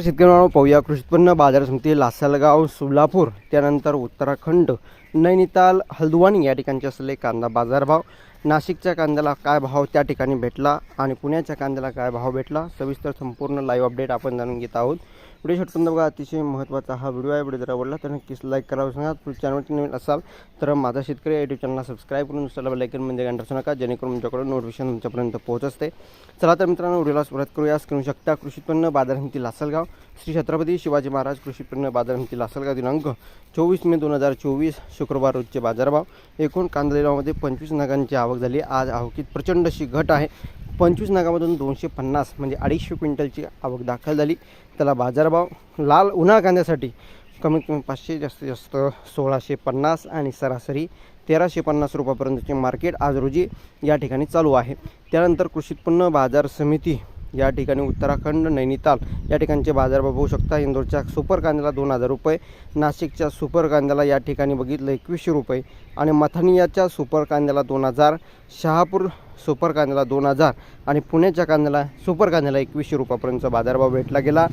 शेतकऱ्यांना पाहूया. कृषी उत्पन्न बाजार समिती लासलगाव सोलापूर त्यानंतर उत्तराखंड नैनिताल हल्द्वानी या ठिकाणचे असलेले कांदा बाजारभाव. नाशिकच्या कांद्याला काय भाव त्या ठिकाणी भेटला आणि पुण्याच्या कांद्याला काय भाव भेटला सविस्तर संपूर्ण लाईव्ह अपडेट आपण जाणून घेत आहोत. व्हिडिओ शेवटपर्यंत बघा अतिशय महत्त्वाचा हा व्हिडिओ आहे. व्हिडिओ जर आवडला तर नक्कीच लाईक करावं सांगा पुढच्या चॅनलवरती नवीन असाल तर माझा शेतकरी युट्यूब चॅनलला सबस्क्राईब करून दुसऱ्याला लाईकन म्हणजे घंटा नका जेणेकरून तुमच्याकडून नोटिफिकेशन तुमच्यापर्यंत पोहोच असते. चला तर मित्रांनो व्हिडिओला सुरुवात करूया. करू शकता कृषी उत्पन्न बाजार समिती लासलगाव. श्री छत्रपती शिवाजी महाराज कृषी उत्पन्न बाजार समिती लासलगाव दिनांक चोवीस मे दोन हजार चोवीस शुक्रवार रोजचे बाजारभाव. एकूण कांदा लिलावामध्ये पंचवीस नगांची आवक आवक झाली. आज आवकीत प्रचंड अशी घट आहे. पंचवीस नगामधून दोनशे पन्नास म्हणजे अडीचशे क्विंटलची आवक दाखल झाली. त्याला बाजारभाव लाल उन्हाळ कांद्यासाठी कमीत कमी पाचशे जास्तीत जास्त सोळाशे पन्नास आणि सरासरी तेराशे पन्नास रुपयापर्यंतचे मार्केट आज रोजी या ठिकाणी चालू आहे. त्यानंतर कृषी उत्पन्न बाजार समिती या ठिकाणी उत्तराखंड नैनिताल या ठिकाणचे बाजारभाव होऊ शकता. इंदोरच्या सुपर कांद्याला दोन हजार रुपये नाशिकच्या सुपर कांद्याला या ठिकाणी बघितलं एकवीसशे रुपये आणि मथानियाच्या सुपर कांद्याला दोन हजार शहापूर सुपर कांद्याला दोन हजार आणि पुण्याच्या कांद्याला सुपर कांद्याला एकवीसशे रुपयापर्यंतचा बाजारभाव भेटला गेला.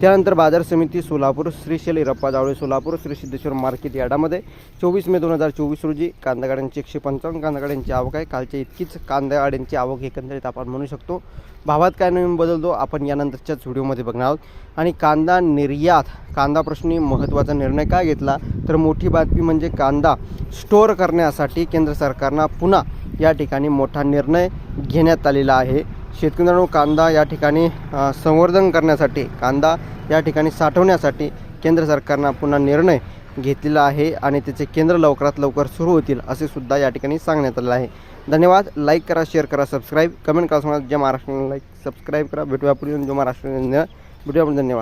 त्यानंतर बाजार समिती सोलापूर श्रीशैल इरप्पा जावळे सोलापूर श्री सिद्धेश्वर मार्केट यार्डामध्ये चोवीस मे दोन हजार चोवीस रोजी कांदा गाड्यांची एकशे पंचावन्न कांदा गाड्यांची आवक आहे. कालच्या इतकीच कांदा गाड्यांची आवक एकंदरीत आपण म्हणू शकतो. भावात काय नवीन बदलतो आपण यानंतरच्याच व्हिडिओमध्ये बघणार आहोत. आणि कांदा निर्यात कांदा प्रश्नी महत्त्वाचा निर्णय काय घेतला? तर मोठी बातमी म्हणजे कांदा स्टोअर करण्यासाठी केंद्र सरकारनं पुन्हा या ठिकाणी मोठा निर्णय घेण्यात आलेला आहे. शेतकऱ्यांनो कांदा या ठिकाणी संवर्धन करण्यासाठी कांदा या ठिकाणी साठवण्यासाठी केंद्र सरकारनं पुन्हा निर्णय घेतलेला आहे आणि त्याचे केंद्र लवकरात लवकर सुरू होतील असे सुद्धा या ठिकाणी सांगण्यात आलेलं आहे. धन्यवाद. लाईक करा शेअर करा सबस्क्राईब कमेंट करा सांगा जय महाराष्ट्र. लाईक सबस्क्राईब करा. भेटूया पुढे जय महाराष्ट्र. भेटूया आपण धन्यवाद.